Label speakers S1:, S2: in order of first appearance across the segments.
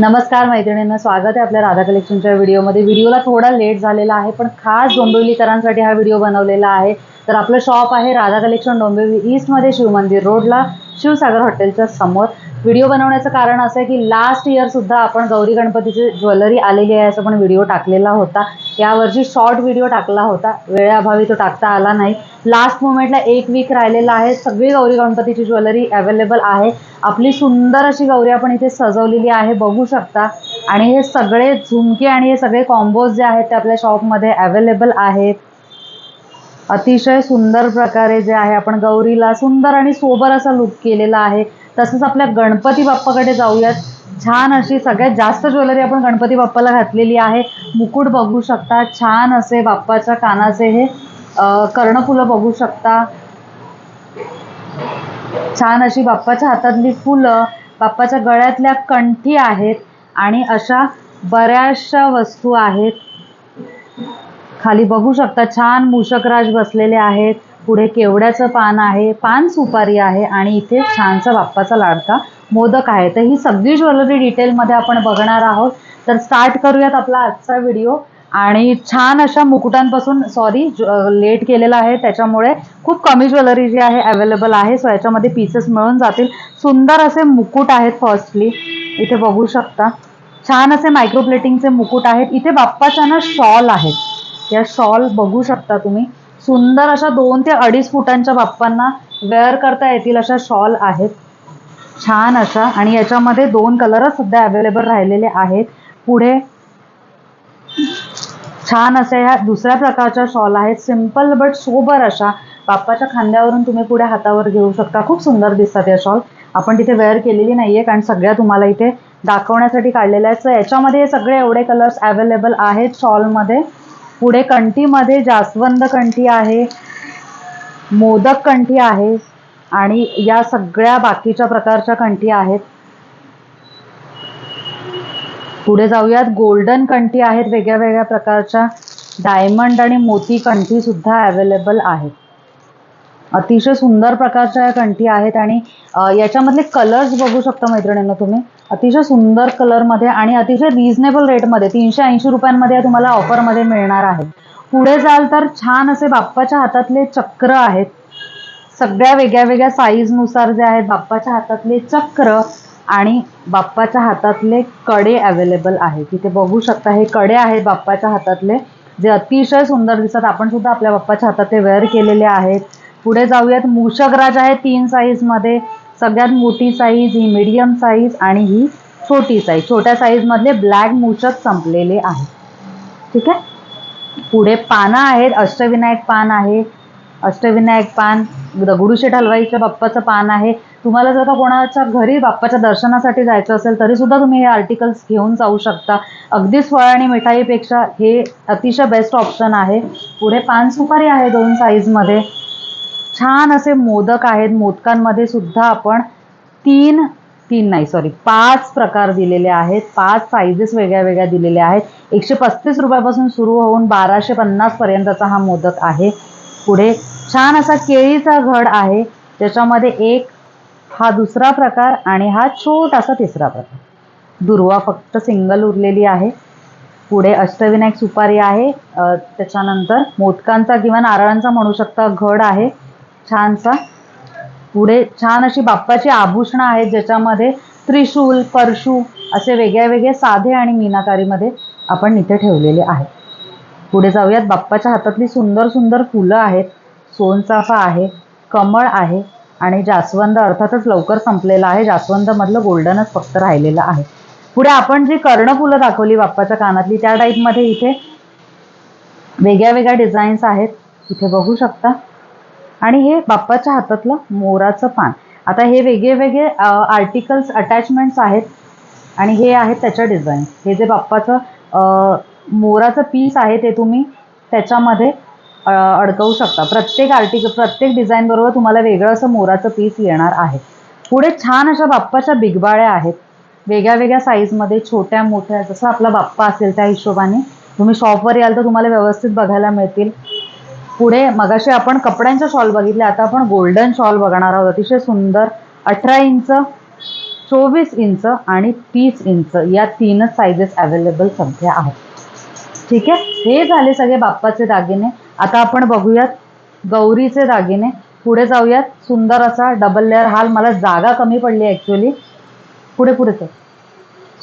S1: नमस्कार मैत्रिणींना. स्वागत आहे आपल्या राधा कलेक्शनच्या व्हिडिओमध्ये. व्हिडिओला थोडा लेट झालेला आहे पण खास डोंबिवलीकरांसाठी हा व्हिडिओ बनवलेला आहे. तर आपलं शॉप आहे राधा कलेक्शन डोंबिवली ईस्टमध्ये शिवमंदिर रोडला शिवसागर हॉटेलच्या समोर. व्हिडिओ बनवण्याचं कारण असं आहे की लास्ट इयरसुद्धा आपण गौरी गणपतीची ज्वेलरी आलेली आहे असं पण व्हिडिओ टाकलेला होता. यावर्षी शॉर्ट व्हिडिओ टाकला होता. वेळेअभावी तो टाकता आला नाही. लास्ट मोमेंटला एक वीक राहिलेला आहे. सगळी गौरी गणपतीची ज्वेलरी अवेलेबल आहे. आपली सुंदर अशी गौरी आपण इथे सजवलेली आहे. बघू शकता. आणि हे सगळे झुमके आणि हे सगळे कॉम्बोज जे आहेत ते आपल्या शॉपमध्ये अवेलेबल आहेत. अतिशय सुंदर प्रकारे जे आहे आपण गौरीला सुंदर आणि सोबर असा लुक केलेला आहे. तसंच आपल्या गणपती बाप्पाकडे जाऊयात. छान अशी सगळ्यात जास्त ज्वेलरी आपण गणपती बाप्पाला घातलेली आहे. मुकुट बघू शकता छान असे बाप्पाच्या कानाचे हे कर्णफुलं बघू शकता. छान अशी बाप्पाच्या हातातली फुलं बाप्पाच्या गळ्यातल्या कंठी आहेत आणि अशा बऱ्याचशा वस्तू आहेत. खाली बघू शकता छान मूषकराज बसलेले आहेत. पुढे केवड्याचं पान आहे पान सुपारी आहे आणि इथे छानसा बाप्पाचा लाडका मोदक आहे तर ही सगळी ज्वेलरी डिटेलमध्ये आपण बघणार आहोत. तर स्टार्ट करूयात आपला आजचा व्हिडिओ. आणि छान अशा मुकुटांपासून सॉरी लेट केलेला आहे. त्याच्यामुळे खूप कमी ज्वेलरी जी आहे अवेलेबल आहे. सो याच्यामध्ये पीसेस मिळून जातील. सुंदर असे मुकुट आहेत फर्स्टली इथे बघू शकता. छान असे मायक्रोप्लेटिंगचे मुकुट आहेत. इथे बाप्पाच्या ना शॉल आहेत. या शॉल बघू शकता तुम्ही. सुंदर अशा दोन ते अडीच फुटांच्या बाप्पांना वेअर करता येतील अशा शॉल आहेत. छान अशा आणि याच्यामध्ये दोन कलरच सध्या अवेलेबल राहिलेले आहेत. पुढे छान अशा ह्या दुसऱ्या प्रकारच्या शॉल आहेत. सिंपल बट सोबर अशा. बाप्पाच्या खांद्यावरून तुम्ही पुढे हातावर घेऊ शकता. खूप सुंदर दिसतात या शॉल आपण तिथे वेअर केलेली नाहीये कारण सगळ्या तुम्हाला इथे दाखवण्यासाठी काढलेल्या आहेत. तर याच्यामध्ये हे सगळे एवढे कलर्स अवेलेबल आहेत शॉलमध्ये पुढे कंठीमध्ये जास्वंद कंठी आहे. मोदक कंठी आहे. आणि या सगळ्या बाकीच्या प्रकारच्या कंठी आहेत. पुढे जाऊयात. गोल्डन कंठी आहेत वेगळ्या वेगळ्या प्रकारच्या. डायमंड आणि मोती कंठी सुद्धा अवेलेबल आहेत. अतिशय सुंदर प्रकारच्या या कंठी आहेत आणि याच्यामधले कलर्स बघू शकता मैत्रिणींना तुम्ही. अतिशय सुंदर कलरमध्ये आणि अतिशय रिझनेबल रेटमध्ये तीनशे ऐंशी रुपयांमध्ये तुम्हाला ऑफरमध्ये मिळणार आहे. पुढे जाल तर छान असे बाप्पाच्या हातातले चक्र आहेत. सगळ्या वेगळ्या वेगळ्या साईजनुसार जे आहेत बाप्पाच्या हातातले चक्र आणि बाप्पाच्या हातातले कडे अवेलेबल आहेत तिथे बघू शकता हे कडे आहेत बाप्पाच्या हातातले. जे अतिशय सुंदर दिसतात. आपण सुद्धा आपल्या बाप्पाच्या हातात ते वेअर केलेले आहेत. पुढे जाऊयात. मूषकराज आहे तीन साईजमध्ये सगळ्यात मोठी साईज ही मीडियम साईज आणि ही छोटी साईज छोट्या साईजमधले ब्लॅक मूषक संपलेले आहे ठीक आहे? पुढे पानं आहेत. अष्टविनायक पान आहे. अष्टविनायक पान दगडूशेठ हलवाईच्या बाप्पाचं पान आहे. तुम्हाला जर का कोणाच्या घरी बाप्पाच्या दर्शनासाठी जायचं असेल तरी सुद्धा तुम्ही हे आर्टिकल्स घेऊन जाऊ शकता. अगदीच फळ आणि मिठाईपेक्षा हे अतिशय बेस्ट ऑप्शन आहे. पुढे पान सुपारी आहे दोन साईजमध्ये छान असे मोदक आहेत. मोदकांमध्ये सुद्धा आपण तीन तीन नाही सॉरी पाच प्रकार दिलेले आहेत. पाच साईजेस वेगळ्या वेगळ्या दिलेल्या आहेत. एकशे पस्तीस रुपयापासून सुरू होऊन बाराशे पन्नास पर्यंतचा हा मोदक आहे. पुढे छान असा केळीचा घड आहे त्याच्यामध्ये एक हा दुसरा प्रकार आणि हा छोटासा तिसरा प्रकार. दुर्वा फक्त सिंगल उरलेली आहे. पुढे अष्टविनायक सुपारी आहे. त्याच्यानंतर मोदकांचा किंवा नारळांचा म्हणू शकता घड आहे. छानसा. पुढे छान अशी बाप्पाची आभूषणं आहेत ज्याच्यामध्ये त्रिशूल परशू असे वेगळ्या वेगळे साधे आणि मीनाकारीमध्ये आपण इथे ठेवलेले आहे. पुढे जाऊयात. बाप्पाच्या हातातली सुंदर सुंदर फुलं आहेत. सोनचाफा आहे कमळ आहे आणि जास्वंद अर्थातच लवकर संपलेला आहे. जास्वंदमधलं गोल्डनच फक्त राहिलेलं आहे. पुढे आपण जी कर्णफुलं दाखवली बाप्पाच्या कानातली त्या टाईपमध्ये इथे वेगळ्या वेगळ्या डिझाईन्स आहेत. इथे बघू शकता. आणि हे बाप्पाच्या हातातलं मोराचं पान. आता हे वेगळे वेगळे आर्टिकल्स अटॅचमेंट्स आहेत. आणि हे आहेत त्याच्या डिझाईन्स हे जे बाप्पाचं मोराचं पीस आहे ते तुम्ही त्याच्यामध्ये अडकवू शकता. प्रत्येक आर्टिकल प्रत्येक डिझाईन बरोबर तुम्हाला वेगळं असं मोराचं पीस येणार आहे. पुढे छान अशा बाप्पाच्या बिगबाळ्या आहेत. वेगळ्या वेगळ्या साईजमध्ये छोट्या मोठ्या जसं आपला बाप्पा असेल त्या हिशोबाने. तुम्ही शॉपवर याल तर तुम्हाला व्यवस्थित बघायला मिळतील. पुढे मगाशी आपण कपड्यांच्या शॉल बघितल्या आता आपण गोल्डन शॉल बघणार आहोत. अतिशय सुंदर अठरा इंच चोवीस इंच आणि तीस इंच या तीनच साईजेस अवेलेबल सध्या आहेत. ठीक आहे? हे झाले सगळे बाप्पाचे दागिने. आता आपण बघूयात गौरीचे दागिने. पुढे जाऊयात. सुंदर असा डबल लेअर हाल. मला जागा कमी पडली ॲक्च्युली पुढे पुढे चल.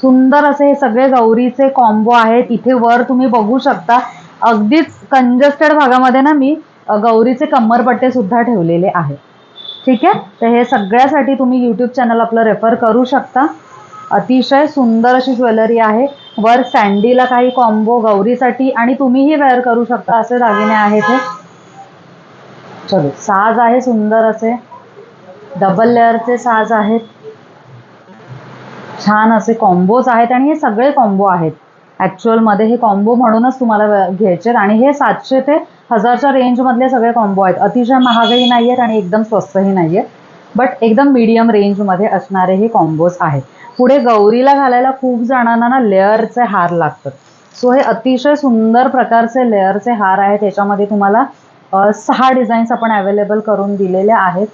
S1: सुंदर असे हे सगळे गौरीचे कॉम्बो आहेत. इथे वर तुम्ही बघू शकता. अगदीच कंजस्टेड भागामध्ये ना मी गौरीचे कमरपट्टे सुद्धा ठेवलेले आहे ठीक आहे? तर हे सगळ्यासाठी तुम्ही यूट्यूब चॅनल आपलं रेफर करू शकता. अतिशय सुंदर अशी ज्वेलरी आहे. वर सँडीला काही कॉम्बो गौरीसाठी आणि तुम्हीही वेअर करू शकता असे दागिने आहेत हे. चलो साज आहे सुंदर असे. डबल लेअरचे साज आहेत. छान असे कॉम्बोज आहेत आणि हे सगळे कॉम्बो आहेत. ॲक्च्युअलमध्ये हे कॉम्बो म्हणूनच तुम्हाला घ्यायचे आहेत आणि हे सातशे ते हजारच्या रेंजमधले सगळे कॉम्बो आहेत. अतिशय महागही नाही आहेत आणि एकदम स्वस्तही नाही आहेत बट एकदम मीडियम रेंजमध्ये असणारे हे कॉम्बोज आहेत. पुढे गौरीला घालायला खूप जणांना ना लेअरचे हार लागतात. सो हे अतिशय सुंदर प्रकारचे लेअरचे हार आहेत. याच्यामध्ये तुम्हाला सहा डिझाईन्स आपण अवेलेबल करून दिलेल्या आहेत.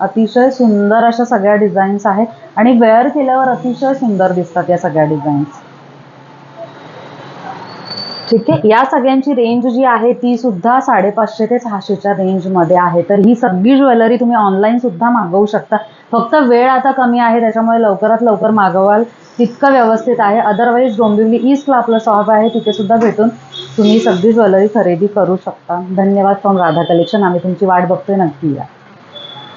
S1: अतिशय सुंदर अशा सगळ्या डिझाईन्स आहेत. आणि वेअर केल्यावर अतिशय सुंदर दिसतात या सगळ्या डिझाईन्स. ठीक आहे? या सगळ्यांची रेंज जी आहे ती सुद्धा साडेपाचशे ते सहाशेच्या रेंजमध्ये आहे. तर ही सगळी ज्वेलरी तुम्ही ऑनलाईन सुद्धा मागवू शकता. फक्त वेळ आता कमी आहे त्याच्यामुळे लवकरात लवकर मागवाल. तितकं व्यवस्थित आहे. अदरवाईज डोंबिवली ईस्टला आपलं शॉप आहे. तिथे सुद्धा भेटून तुम्ही सगळी ज्वेलरी खरेदी करू शकता. धन्यवाद फ्रॉम राधा कलेक्शन आम्ही तुमची वाट बघतोय. नक्की या.